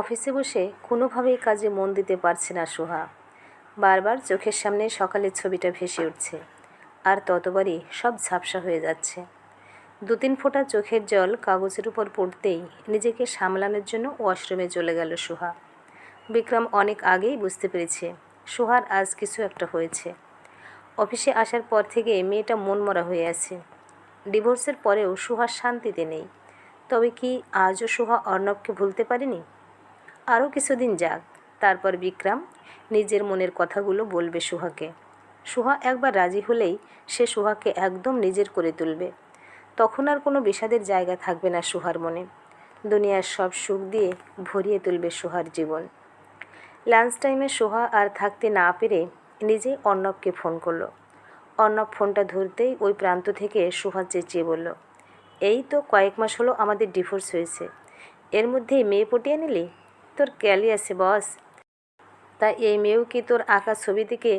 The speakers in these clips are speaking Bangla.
অফিসে বসে কোনোভাবেই কাজে মন দিতে পারছে না সোহা। বারবার চোখের সামনে সকালের ছবিটা ভেসে উঠছে, আর ততবারই সব ঝাপসা হয়ে যাচ্ছে। দু তিন ফোঁটা চোখের জল কাগজের উপর পড়তেই নিজেকে সামলানোর জন্য ওয়াশরুমে চলে গেল সোহা। বিক্রম অনেক আগেই বুঝতে পেরেছে সোহার আজ কিছু একটা হয়েছে। অফিসে আসার পর থেকে মেয়েটা মনমরা হয়ে আছে। ডিভোর্সের পরেও সুহার শান্তিতে নেই। তবে কি আজও সুহা অর্ণবকে ভুলতে পারেনি? আরও কিছুদিন যাক, তারপর বিক্রম নিজের মনের কথাগুলো বলবে সুহাকে। সুহা একবার রাজি হলেই সে সুহাকে একদম নিজের করে তুলবে। তখন আর কোনো বিষাদের জায়গা থাকবে না সুহার মনে। দুনিয়ার সব সুখ দিয়ে ভরিয়ে তুলবে সুহার জীবন। লাঞ্চ টাইমে সোহা আর থাকতে না পেরে নিজেই অর্ণবকে ফোন করল। অর্ণব ফোনটা ধরতেই ওই প্রান্ত থেকে সোহা চেঁচিয়ে বলল, এই তো কয়েক মাস হলো আমাদের ডিভোর্স হয়েছে। এর মধ্যেই মেয়ে পটিয়ে নিলি? তোর ক্যালি আছে, বস। তা এই মেয়েও কি তোর আঁকা ছবি থেকে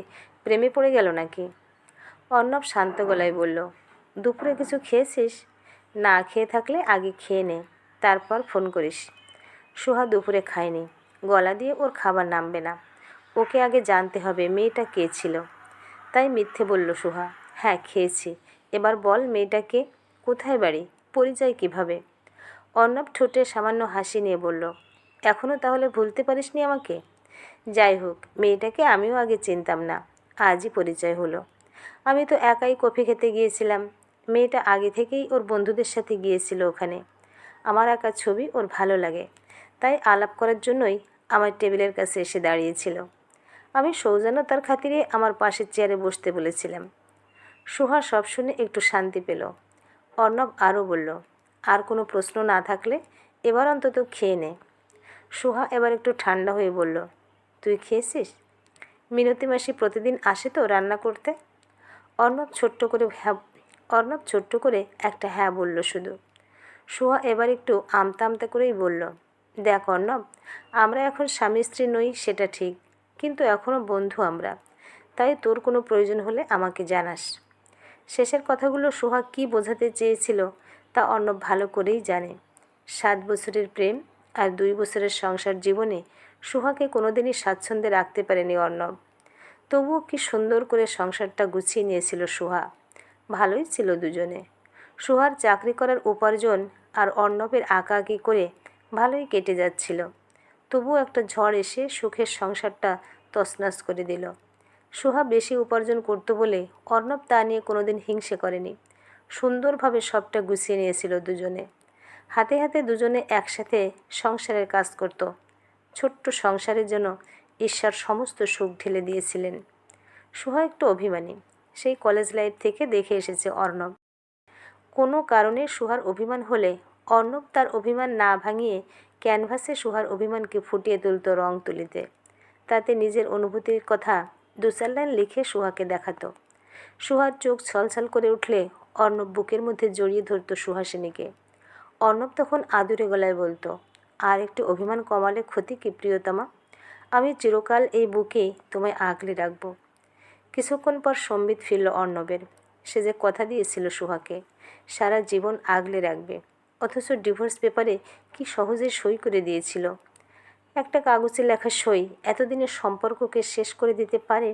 প্রেমে পড়ে গেল নাকি? অর্ণব শান্ত গলায় বলল, দুপুরে কিছু খেয়েছিস? না খেয়ে থাকলে আগে খেয়ে নে, তারপর ফোন করিস। সুহা দুপুরে খায়নি। গলা দিয়ে ওর খাবার নামবে না। ওকে আগে জানতে হবে মেয়েটা কে ছিল। তাই মিথ্যে বলল সুহা হ্যাঁ খেয়েছি। এবার বল মেয়েটাকে কোথায় বাড়ি? পরিচয় কীভাবে? অর্ণব ঠোঁটে সামান্য হাসি নিয়ে বলল এখনও তাহলে ভুলতে পারিসনি আমাকে? যাই হোক, মেয়েটাকে আমিও আগে চিনতাম না, আজই পরিচয় হলো। আমি তো একাই কফি খেতে গিয়েছিলাম। মেয়েটা আগে থেকেই ওর বন্ধুদের সাথে গিয়েছিল ওখানে। আমার আঁকা ছবি ওর ভালো লাগে, তাই আলাপ করার জন্যই আমার টেবিলের কাছে এসে দাঁড়িয়েছিল। আমি সৌজন্যতার খাতিরে আমার পাশের চেয়ারে বসতে বলেছিলাম। সুহা সব শুনে একটু শান্তি পেল। অর্ণব আরও বলল, আর কোনো প্রশ্ন না থাকলে এবার অন্তত খেয়ে নে। সুহা এবার একটু ঠান্ডা হয়ে বলল, তুই খেয়েছিস? মিনতি মাসি প্রতিদিন আসে তো রান্না করতে? অর্ণব ছোট্ট করে হ্যাঁ অর্ণব ছোট্ট করে একটা হ্যাঁ বলল শুধু। সুহা এবার একটু আমতা আমতা করেই বলল, দেখ অর্ণব, আমরা এখন স্বামী স্ত্রী নই, সেটা ঠিক, কিন্তু এখনও বন্ধু আমরা, তাই তোর কোনো প্রয়োজন হলে আমাকে জানাস। শেষের কথাগুলো সোহাগ কী বোঝাতে চেয়েছিল তা অর্ণব ভালো করেই জানে। সাত বছরের প্রেম আর দুই বছরের সংসার জীবনে সুহাকে কোনোদিনই স্বাচ্ছন্দ্যে রাখতে পারেনি অর্ণব। তবুও কি সুন্দর করে সংসারটা গুছিয়ে নিয়েছিল সুহা। ভালোই ছিল দুজনে। সুহার চাকরি করার উপার্জন আর অর্ণবের আঁকাআঁকি করে ভালোই কেটে যাচ্ছিল। তবুও একটা ঝড় এসে সুখের সংসারটা তছনছ করে দিল। সুহা বেশি উপার্জন করতো বলে অর্ণব তা নিয়ে কোনোদিন হিংসে করেনি। সুন্দরভাবে সবটা গুছিয়ে নিয়েছিল দুজনে। হাতে হাতে দুজনে একসাথে সংসারের কাজ করত। ছোট্ট সংসারের জন্য ঈশ্বর সমস্ত সুখ ঢেলে দিয়েছিলেন। সুহা একটু অভিমানী। সেই কলেজ লাইফ থেকে দেখে এসেছে অর্ণব। কোনো কারণে সুহার অভিমান হলে অর্ণব তার অভিমান না ভাঙিয়ে ক্যানভাসে সুহার অভিমানকে ফুটিয়ে তুলত রং তুলিতে। তাতে নিজের অনুভূতির কথা দু চার লাইন লিখে সুহাকে দেখাতো। সুহার চোখ ছলছল করে উঠলে অর্ণব বুকের মধ্যে জড়িয়ে ধরত সুহাসিনীকে। অর্ণব তখন আদুরে গলায় বলতো, আর একটু অভিমান কমালে ক্ষতি কি, প্রিয়তমা? আমি চিরকাল এই বুকে তোমায় আগলে রাখব। কিছুক্ষণ পর সম্বিত ফিরল অর্ণবের। সে যে কথা দিয়েছিল সুহাকে, সারা জীবন আগলে রাখবে। অথচ ডিভোর্স পেপারে কি সহজে সই করে দিয়েছিল? একটা কাগজে লেখা সই এতদিনের সম্পর্ককে শেষ করে দিতে পারে?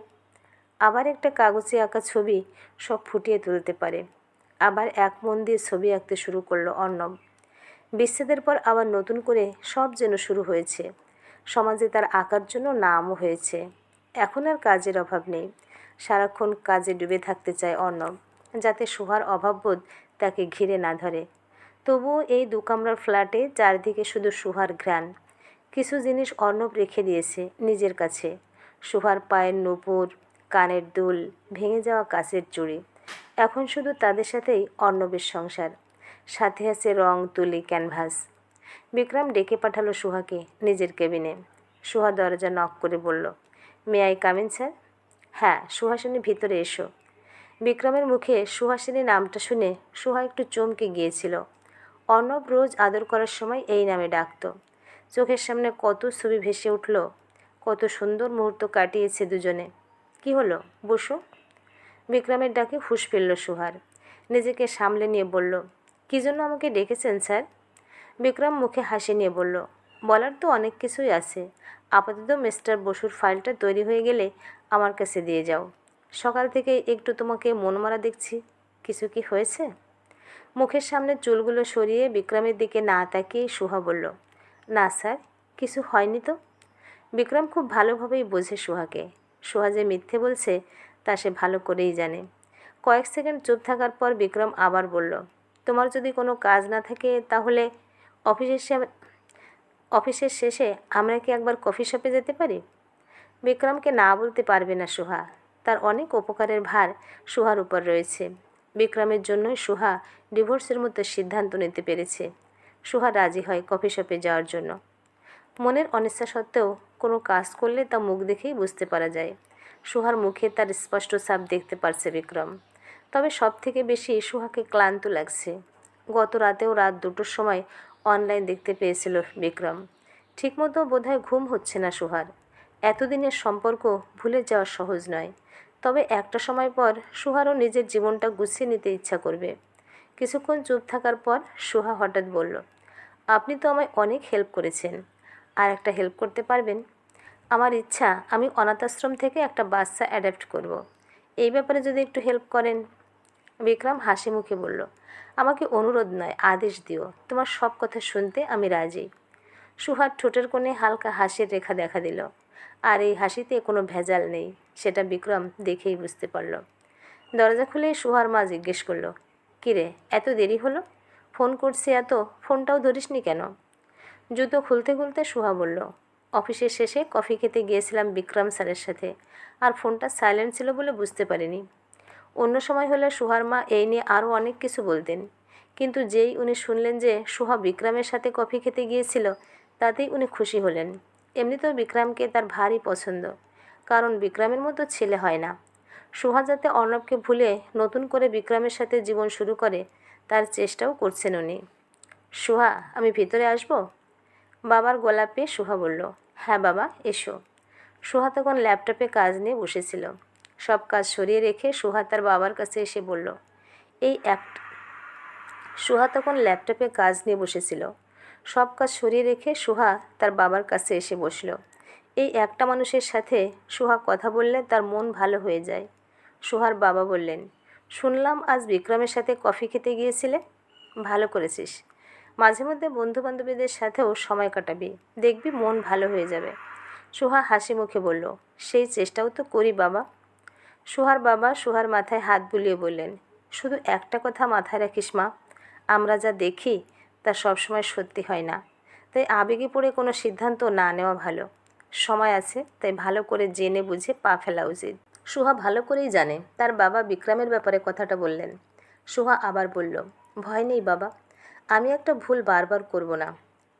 আবার একটা কাগজে আঁকা ছবি সব ফুটিয়ে তুলতে পারে? আবার এক মন দিয়ে ছবি আঁকতে শুরু করল অর্ণব। বিচ্ছেদের পর আবার নতুন করে সব যেন শুরু হয়েছে। সমাজে তার আঁকার জন্য নামও হয়েছে। এখন আর কাজের অভাব নেই। সারাক্ষণ কাজে ডুবে থাকতে চায় অর্ণব, যাতে সুহার অভাববোধ তাকে ঘিরে না ধরে। তবুও এই দু কামরার ফ্ল্যাটে চারদিকে শুধু সুহার ঘ্রাণ। কিছু জিনিস অর্ণব রেখে দিয়েছে নিজের কাছে। সুহার পায়ের নুপুর, কানের দুল, ভেঙে যাওয়া কাচের চুড়ি। এখন শুধু তাদের সাথেই অর্ণবের সংসার। সাথে আছে রং, তুলি, ক্যানভাস। বিক্রম ডেকে পাঠালো সুহাকে নিজের কেবিনে। সুহা দরজা নক করে বলল মে আই কামিন স্যার হ্যাঁ সুহাসিনী ভিতরে এসো। বিক্রমের মুখে সুহাসিনী নামটা শুনে সুহা একটু চমকে গিয়েছিল। অর্ণব রোজ আদর করার সময় এই নামে ডাকত। চোখের সামনে কত ছবি ভেসে উঠল, কত সুন্দর মুহূর্ত কাটিয়েছে দুজনে। কি হলো? বসো। বিক্রমের ডাকে ফুস ফেলল সুহার। নিজেকে সামলে নিয়ে বলল কী জন্য আমাকে ডেকেছেন, স্যার? বিক্রম মুখে হাসি নিয়ে বলল, বলার তো অনেক কিছুই আছে। আপাতত মিস্টার বসুর ফাইলটা তৈরি হয়ে গেলে আমার কাছে দিয়ে যাও। সকাল থেকে একটু তোমাকে মন মারা দেখছি। কিছু কি হয়েছে? মুখের সামনে চুলগুলো সরিয়ে বিক্রমের দিকে না তাকিয়ে সুহা বলল, না, স্যার, কিছু হয়নি তো? বিক্রম খুব ভালোভাবেই বোঝে সুহাকে। সুহা যে মিথ্যে বলছে, তা সে ভালো করেই জানে। কয়েক সেকেন্ড চুপ থাকার পর বিক্রম আবার বলল তোমার যদি কোনো কাজ না থাকে, তাহলে অফিসের অফিসের শেষে আমরা কি একবার কফি শপে যেতে পারি? বিক্রমকে না বলতে পারবে না সুহা। তার অনেক উপকারের ভার সুহার উপর রয়েছে। বিক্রমের জন্যই সুহা ডিভোর্সের মতো সিদ্ধান্ত নিতে পেরেছে। সুহা রাজি হয় কফি শপে যাওয়ার জন্য। মনের অনিচ্ছা সত্ত্বেও কোনো কাজ করলে তা মুখ দেখেই বুঝতে পারা যায়। সুহার মুখে তার স্পষ্ট ছাপ দেখতে পারছে বিক্রম। তবে সব থেকে বেশি সুহাকে ক্লান্ত লাগছে। গত রাতেও রাত দুটোর সময় অনলাইন দেখতে পেয়েছিল বিক্রম। ঠিকমতো বোধহয় ঘুম হচ্ছে না সুহার। এতদিনের সম্পর্ক ভুলে যাওয়া সহজ নয়। তবে একটা সময় পর সুহারও নিজের জীবনটা গুছিয়ে নিতে ইচ্ছা করবে। কিছুক্ষণ চুপ থাকার পর সুহা হঠাৎ বলল, আপনি তো আমায় অনেক হেল্প করেছেন। আর একটা হেল্প করতে পারবেন? আমার ইচ্ছা আমি অনাথাশ্রম থেকে একটা বাচ্চা অ্যাডাপ্ট করব। এই ব্যাপারে যদি একটু হেল্প করেন বিক্রম হাসি মুখে বলল, আমাকে অনুরোধ নয়, আদেশ দিও। তোমার সব কথা শুনতে আমি রাজি। সুহার ঠোঁটের কোণে হালকা হাসির রেখা দেখা দিল। আর এই হাসিতে কোনো ভেজাল নেই, সেটা বিক্রম দেখেই বুঝতে পারল। দরজা খুলে সুহার মা জিজ্ঞেস করল কিরে এত দেরি হলো? ফোন করছি এত, ফোনটাও ধরিসনি কেন? জুতো খুলতে খুলতে সুহা বলল, অফিসের শেষে কফি খেতে গিয়েছিলাম বিক্রম স্যারের সাথে, আর ফোনটা সাইলেন্ট ছিল বলে বুঝতে পারিনি। অন্য সময় হলে সুহার মা এই নিয়ে আরও অনেক কিছু বলতেন। কিন্তু যেই উনি শুনলেন যে সুহা বিক্রমের সাথে কফি খেতে গিয়েছিল, তাতেই উনি খুশি হলেন। এমনিতেও বিক্রমকে তার ভারী পছন্দ, কারণ বিক্রমের মতো ছেলে হয় না। সুহা যাতে অর্ণবকে ভুলে নতুন করে বিক্রমের সাথে জীবন শুরু করে, তার চেষ্টাও করছেন উনি। সুহা, আমি ভিতরে আসব? বাবার গলা পেয়ে সুহা বলল হ্যাঁ বাবা, এসো। সুহা তখন ল্যাপটপে কাজ নিয়ে বসেছিল। সব কাজ সরিয়ে রেখে সুহা তার বাবার কাছে এসে বলল, এই এক সুহা তখন ল্যাপটপে কাজ নিয়ে বসেছিল। সব কাজ সরিয়ে রেখে সুহা তার বাবার কাছে এসে বসল। এই একটা মানুষের সাথে সুহা কথা বললে তার মন ভালো হয়ে যায়। সুহার বাবা বললেন, শুনলাম আজ বিক্রমের সাথে কফি খেতে গিয়েছিলে? ভালো করেছিস। মাঝে মধ্যে বন্ধু বান্ধবীদের সাথেও সময় কাটাবি। দেখবি মন ভালো হয়ে যাবে। সুহা হাসি মুখে বলল, সেই চেষ্টাও তো করি বাবা। সুহার বাবা সুহার মাথায় হাত বুলিয়ে বললেন, শুধু একটা কথা মাথায় রাখিস মা, আমরা যা দেখি তা সবসময় সত্যি হয় না। তাই আবেগে পড়ে কোনো সিদ্ধান্ত না নেওয়া ভালো। সময় আছে, তাই ভালো করে জেনে বুঝে পা ফেলা উচিত। সুহা ভালো করেই জানে, তার বাবা বিক্রমের ব্যাপারে কথাটা বললেন। সুহা আবার বলল, ভয় নেই বাবা, আমি একটা ভুল বারবার করব না।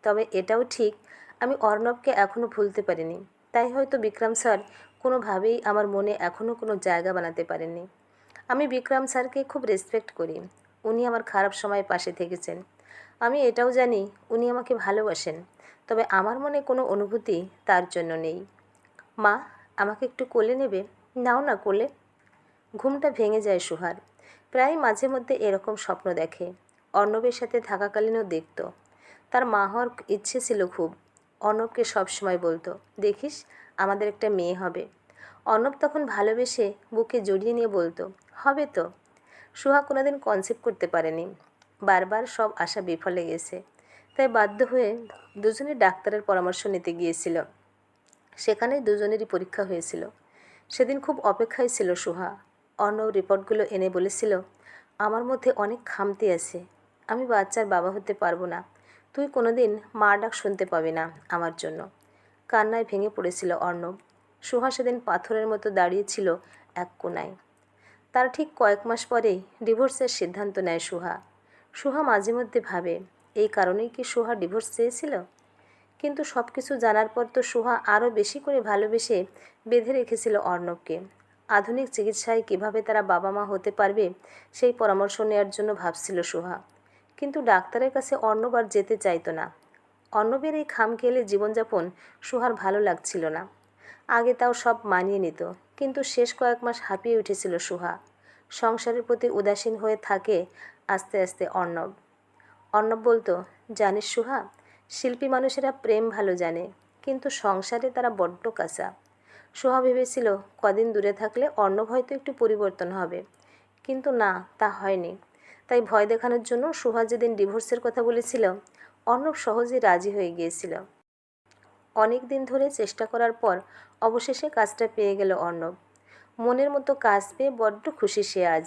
তবে এটাও ঠিক, আমি অর্ণবকে এখনও ভুলতে পারিনি। তাই হয়তো বিক্রম স্যার কোনোভাবেই আমার মনে এখনও কোনো জায়গা বানাতে পারেননি। আমি বিক্রম স্যারকে খুব রেসপেক্ট করি। উনি আমার খারাপ সময় পাশে থেকেছেন। আমি এটাও জানি উনি আমাকে ভালোবাসেন, তবে আমার মনে কোনো অনুভূতি তার জন্য নেই। মা, আমাকে একটু কোলে নেবে? নাও না কোলে। ঘুমটা ভেঙে যায় সুহার। প্রায় মাঝে মধ্যে এরকম স্বপ্ন দেখে। অর্ণবের সাথে থাকাকালীনও দেখত। তার মা হওয়ার ইচ্ছে ছিল খুব। অর্ণবকে সবসময় বলতো, দেখিস, আমাদের একটা মেয়ে হবে। অর্ণব তখন ভালোবেসে বুকে জড়িয়ে নিয়ে বলতো, হবে তো। সুহা কোনোদিন কনসেপ্ট করতে পারেনি। বারবার সব আশা বিফলে গেছে। তাই বাধ্য হয়ে দুজনে ডাক্তারের পরামর্শ নিতে গিয়েছিল। সেখানে দুজনেরই পরীক্ষা হয়েছিল। সেদিন খুব অপেক্ষায় ছিল সুহা। অর্ণব রিপোর্টগুলো এনে বলেছিল, আমার মধ্যে অনেক খামতি আছে। আমি বাচ্চার বাবা হতে পারব না। তুই কোনোদিন মা ডাক শুনতে পাবি না আমার জন্য। কান্নায় ভেঙে পড়েছিল অর্ণব। সুহা সেদিন পাথরের মতো দাঁড়িয়েছিল এক কোনায় তার ঠিক কয়েক মাস পরেই ডিভোর্সের সিদ্ধান্ত নেয় সুহা। সুহা মাঝে মধ্যে ভাবে, এই কারণেই কি সুহা ডিভোর্স চেয়েছিল? কিন্তু সব কিছু জানার পর তো সুহা আরও বেশি করে ভালোবেসে বেঁধে রেখেছিল অর্ণবকে। আধুনিক চিকিৎসায় কীভাবে তারা বাবা মা হতে পারবে, সেই পরামর্শ নেওয়ার জন্য ভাবছিল সুহা। কিন্তু ডাক্তারের কাছে অর্ণব আর যেতে চাইতো না। অর্ণবের এই খামখেয়ালে জীবনযাপন সুহার ভালো লাগছিল না। আগে তাও সব মানিয়ে নিত। কিন্তু শেষ কয়েক মাস হাঁপিয়ে উঠেছিল সুহা। সংসারের প্রতি উদাসীন হয়ে থাকে আস্তে আস্তে অর্ণব। অর্ণব বলতো, জানিস সুহা, শিল্পী মানুষেরা প্রেম ভালো জানে, কিন্তু সংসারে তারা বড্ড কাঁচা। সোহা ভেবেছিল, কদিন দূরে থাকলে অর্ণব হয়তো একটু পরিবর্তন হবে। কিন্তু না, তা হয়নি। তাই ভয় দেখানোর জন্য সোহা যেদিন ডিভোর্সের কথা বলেছিল, অর্ণব সহজে রাজি হয়ে গিয়েছিল। অনেক দিন ধরে চেষ্টা করার পর অবশেষে কাজটা পেয়ে গেল অর্ণব। মনের মতো কাজ পেয়ে বড্ড খুশি সে আজ।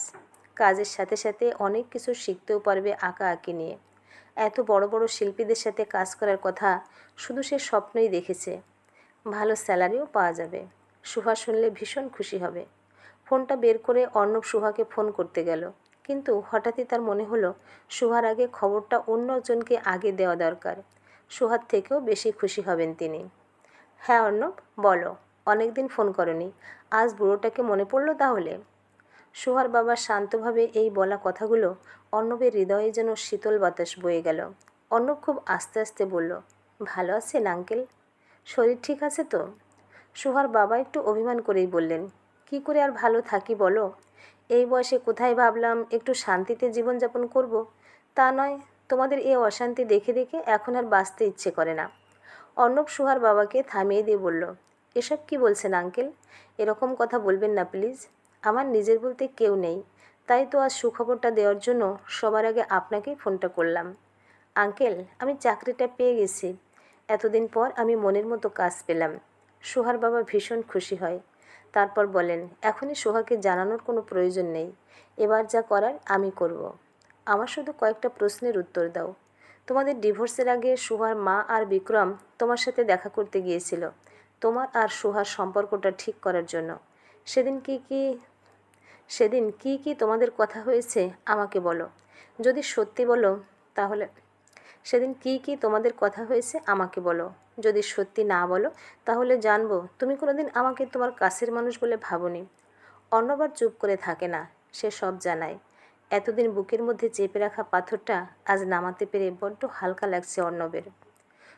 কাজের সাথে সাথে অনেক কিছু শিখতেও পারবে আঁকা আঁকি নিয়ে। এত বড় বড় শিল্পীদের সাথে কাজ করার কথা শুধু সে স্বপ্নই দেখেছে। ভালো স্যালারিও পাওয়া যাবে। সুহা শুনলে ভীষণ খুশি হবে। ফোনটা বের করে অর্ণব সুহাকে ফোন করতে গেল। কিন্তু হঠাৎই তার মনে হলো, সুহার আগে খবরটা অন্য একজনকে আগে দেওয়া দরকার। সুহার থেকেও বেশি খুশি হবেন তিনি। হ্যাঁ অর্ণব, বলো অনেক দিন ফোন করনি। আজ বুড়োটাকে মনে পড়ল তাহলে? সুহার বাবা শান্তভাবে এই বলা কথাগুলো অর্ণবের হৃদয়ে যেন শীতল বাতাস বয়ে গেল। অর্ণব খুব আস্তে আস্তে বলল, ভালো আছেন আঙ্কেল? শরীর ঠিক আছে তো? সুহার বাবা একটু অভিমান করেই বললেন, কি করে আর ভালো থাকি বলো? এই বয়সে কোথায় ভাবলাম একটু শান্তিতে জীবনযাপন করব? তা নয় তোমাদের এই অশান্তি দেখে দেখে এখন আর বাঁচতে ইচ্ছে করে না। অর্ণব সুহার বাবাকে থামিয়ে দিয়ে বলল, এসব কি বলছেন আঙ্কেল? এরকম কথা বলবেন না প্লিজ। আমার নিজের বলতে কেউ নেই। তাই তো আজ সুখবরটা দেওয়ার জন্য সবার আগে আপনাকেই ফোনটা করলাম। আঙ্কেল, আমি চাকরিটা পেয়ে গেছি। এতদিন পর আমি মনের মতো কাজ পেলাম। সোহার বাবা ভীষণ খুশি হয়। তারপর বলেন, এখনই সোহাকে জানানোর কোনো প্রয়োজন নেই। এবার যা করার আমি করব। আমার শুধু কয়েকটা প্রশ্নের উত্তর দাও। তোমাদের ডিভোর্সের আগে সুহার মা আর বিক্রম তোমার সাথে দেখা করতে গিয়েছিল। তোমার আর সুহার সম্পর্কটা ঠিক করার জন্য। সেদিন কি কি, সেদিন কি কি তোমাদের কথা হয়েছে আমাকে বলো। যদি সত্যি বলো, তাহলে সেদিন কি কি তোমাদের কথা হয়েছে আমাকে বলো। যদি সত্যি না বলো, তাহলে জানব তুমি কোনোদিন আমাকে তোমার কাছের মানুষ বলে ভাবনি। অন্যবার চুপ করে থাকে না, সে সব জানায়। এতদিন বুকের মধ্যে চেপে রাখা পাথরটা আজ নামাতে পেরে বড্ড হালকা লাগছে অর্ণবের।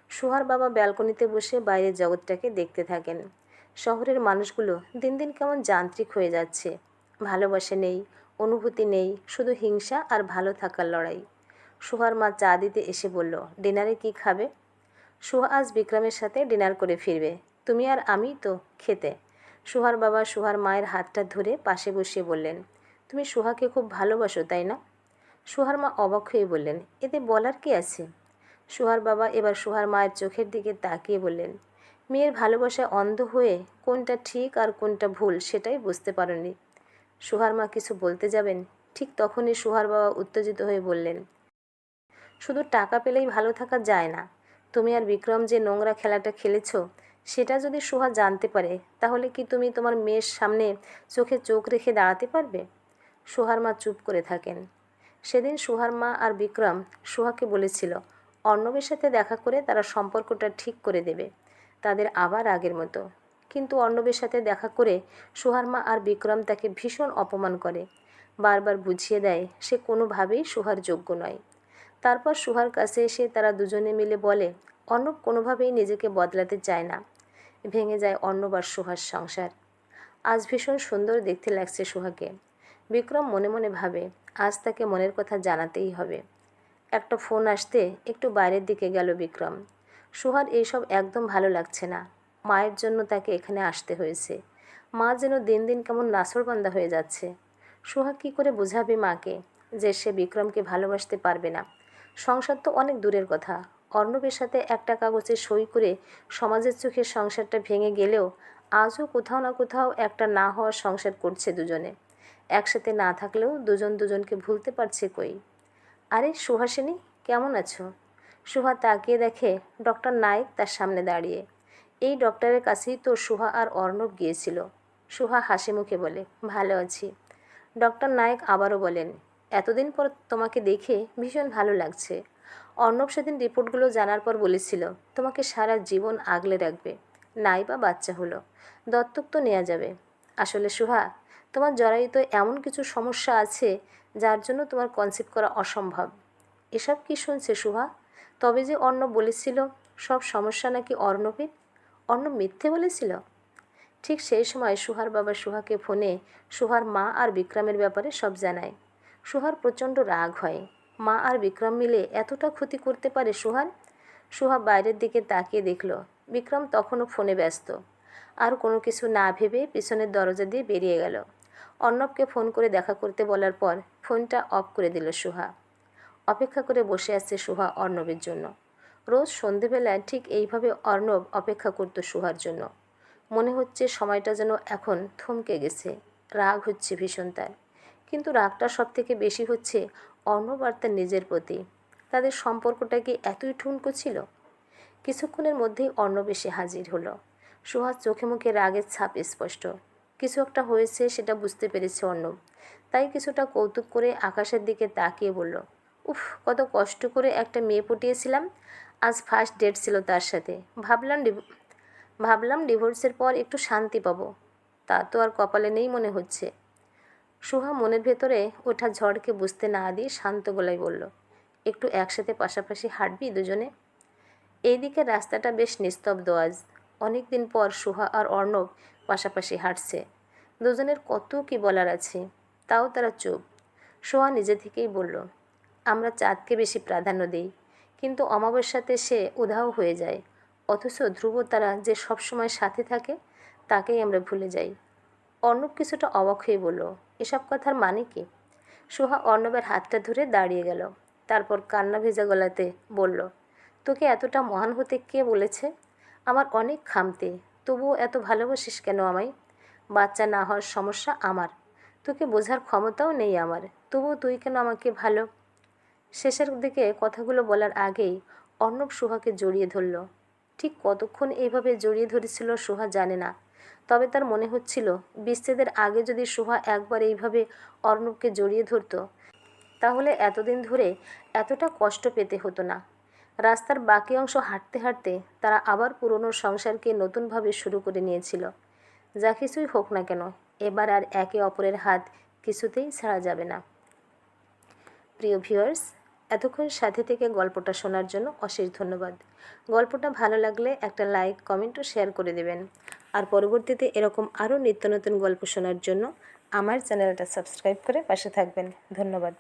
সুহার বাবা ব্যালকনিতে বসে বাইরের জগৎটাকে দেখতে থাকেন। শহরের মানুষগুলো দিন দিন কেমন যান্ত্রিক হয়ে যাচ্ছে। ভালোবাসে নেই, অনুভূতি নেই, শুধু হিংসা আর ভালো থাকার লড়াই। সুহার মা চা দিতে এসে বলল, ডিনারে কি খাবে? সুহা আজ বিক্রমের সাথে ডিনার করে ফিরবে। তুমি আর আমি তো খেতে। সুহার বাবা সুহার মায়ের হাতটা ধরে পাশে বসিয়ে বললেন তুমি সুহাকে খুব ভালোবাসো, তাই না? সুহার মা অবাক হয়ে বললেন, এতে বলার কি আছে? সুহার বাবা এবার সুহার মায়ের চোখের দিকে তাকিয়ে বললেন, মেয়ের ভালোবাসায় অন্ধ হয়ে কোনটা ঠিক আর কোনটা ভুল সেটাই বুঝতে পারেনি। সুহার মা কিছু বলতে যাবেন? ঠিক তখনই সুহার বাবা উত্তেজিত হয়ে বললেন, শুধু টাকা পেলেই ভালো থাকা যায় না। তুমি আর বিক্রম যে নোংরা খেলাটা খেলেছ, সেটা যদি সুহা জানতে পারে, তাহলে কি তুমি তোমার মেয়ের সামনে চোখে চোখ রেখে দাঁড়াতে পারবে? সুহার মা চুপ করে থাকেন। সেদিন সুহার মা আর বিক্রম সুহাকে বলেছিল, অর্ণবের সাথে দেখা করে তারা সম্পর্কটা ঠিক করে দেবে, তাদের আবার আগের মতো। কিন্তু অর্ণবের সাথে দেখা করে সুহার মা আর বিক্রম তাকে ভীষণ অপমান করে। বারবার বুঝিয়ে দেয়, সে কোনোভাবেই সুহার যোগ্য নয়। তারপর সুহার কাছে এসে তারা দুজনে মিলে বলে, অর্ণব কোনোভাবেই নিজেকে বদলাতে চায় না। ভেঙে যায় অর্ণব আর সুহার সংসার। আজ ভীষণ সুন্দর দেখতে লাগছে সুহাকে। বিক্রম মনে মনে ভাবে, আজ তাকে মনের কথা জানাতেই হবে। একটা ফোন আসতে একটু বাইরের দিকে গেল বিক্রম। সুহার এইসব একদম ভালো লাগছে না। মায়ের জন্য তাকে এখানে আসতে হয়েছে। মা যেন দিন দিন কেমন নাসরবান্দা হয়ে যাচ্ছে। সুহা কী করে বোঝাবে মাকে যে সে বিক্রমকে ভালোবাসতে পারবে না? সংসার তো অনেক দূরের কথা। অর্ণবের সাথে একটা কাগজে সই করে সমাজের চোখে সংসারটা ভেঙে গেলেও আজও কোথাও না কোথাও একটা না হওয়ার সংসার করছে দুজনে। একসাথে না থাকলেও দুজন দুজনকে ভুলতে পারছে কই? আরে, সুহাসিনী, কেমন আছো? সুহা তাকিয়ে দেখে ডক্টর নায়ক তার সামনে দাঁড়িয়ে। এই ডক্টরের কাছেই তো সুহা আর অর্ণব গিয়েছিল। সুহা হাসি মুখে বলে, ভালো আছি। ডক্টর নায়ক আবারও বলেন, এতদিন পর তোমাকে দেখে ভীষণ ভালো লাগছে। অর্ণব সেদিন রিপোর্টগুলো জানার পর বলেছিল, তোমাকে সারা জীবন আগলে রাখবে। নাই বা বাচ্চা হলো। দত্তক তো নেওয়া যাবে। আসলে সুহা তোমার জরায়ুতে এমন কিছু সমস্যা আছে যার জন্য তোমার কনসেপ্ট করা অসম্ভব। এসব কি শুনছে সুহা তবে যে অর্ণ বলেছিল, সব সমস্যা নাকি অর্ণবের? অর্ণ মিথ্যে বলেছিল? ঠিক সেই সময় সুহার বাবা সুহাকে ফোনে সুহার মা আর বিক্রমের ব্যাপারে সব জানায়। সুহার প্রচণ্ড রাগ হয়। মা আর বিক্রম মিলে এতটা ক্ষতি করতে পারে সুহার? সুহা বাইরের দিকে তাকিয়ে দেখল, বিক্রম তখনও ফোনে ব্যস্ত। আর কোনো কিছু না ভেবে পিছনের দরজা দিয়ে বেরিয়ে গেল। অর্ণবকে ফোন করে দেখা করতে বলার পর ফোনটা অফ করে দিল সুহা। অপেক্ষা করে বসে আছে সুহা অর্ণবের জন্য। রোজ সন্ধেবেলায় ঠিক এইভাবে অর্ণব অপেক্ষা করত সুহার জন্য। মনে হচ্ছে সময়টা যেন এখন থমকে গেছে। রাগ হচ্ছে ভীষণ তার কিন্তু রাগটা সব থেকে বেশি হচ্ছে অর্ণব আর তার নিজের প্রতি। তাদের সম্পর্কটা কি এতই ঠুনকো ছিল? কিছুক্ষণের মধ্যেই অর্ণব এসে হাজির হলো। সুহার চোখে মুখে রাগের ছাপ স্পষ্ট। কিছু একটা হয়েছে সেটা বুঝতে পেরেছে অর্ণব তাই কিছুটা কৌতুক করে আকাশের দিকে তাকিয়ে বলল, উফ, কত কষ্ট করে একটা মেয়ে পটিয়েছিলাম। আজ ফার্স্ট ডেট ছিল তার সাথে। ভাবলাম ভাবলাম ডিভোর্সের পর একটু শান্তি পাবো। তা তো আর কপালে নেই মনে হচ্ছে। সুহা মনের ভেতরে ওঠা ঝড়কে বুঝতে না দিয়ে শান্ত গলায় বলল, একটু একসাথে পাশাপাশি হাঁটবি দুজনে? এইদিকে রাস্তাটা বেশ নিস্তব্ধ আজ। অনেক দিন পর সুহা আর অর্ণব পাশাপাশি হাঁটছে। দুজনের কত কি বলার আছে, তাও তারা চুপ। সোহা নিজে থেকেই বলল, আমরা চাঁদকে বেশি প্রাধান্য দিই, কিন্তু অমাবস্যাতে সে উধাও হয়ে যায়। অথচ ধ্রুব তারা যে সবসময় সাথে থাকে, তাকেই আমরা ভুলে যাই। অর্ণব কিছুটা অবাক হয়ে বলল, এসব কথার মানে কি? সোহা অর্ণবের হাতটা ধরে দাঁড়িয়ে গেল, তারপর কান্না ভেজা গলাতে বলল, তোকে এতটা মহান হতে কে বলেছে? আমার অনেক খামতে তবুও এত ভালোবাসিস কেন আমায়? বাচ্চা না হওয়ার সমস্যা আমার। তোকে বোঝার ক্ষমতাও নেই আমার। তবুও তুই কেন আমাকে ভালো? শেষের দিকে কথাগুলো বলার আগেই অর্ণব সুহাকে জড়িয়ে ধরল। ঠিক কতক্ষণ এইভাবে জড়িয়ে ধরেছিল সুহা জানে না। তবে তার মনে হচ্ছিল, বিচ্ছেদের আগে যদি সুহা একবার এইভাবে অর্ণবকে জড়িয়ে ধরতো, তাহলে এতদিন ধরে এতটা কষ্ট পেতে হতো না। রাস্তার বাকি অংশ হাঁটতে হাঁটতে তারা আবার পুরনো সংসারকে নতুনভাবে শুরু করে নিয়েছিল। যা কিছুই হোক না কেন, এবার আর একে অপরের হাত কিছুতেই ছাড়া যাবে না। প্রিয় ভিউয়ার্স, এতক্ষণ সাথে থেকে গল্পটা শোনার জন্য অশেষ ধন্যবাদ। গল্পটা ভালো লাগলে একটা লাইক, কমেন্ট ও শেয়ার করে দেবেন। আর পরবর্তীতে এরকম আরও নিত্য নতুন গল্প শোনার জন্য আমার চ্যানেলটা সাবস্ক্রাইব করে পাশে থাকবেন। ধন্যবাদ।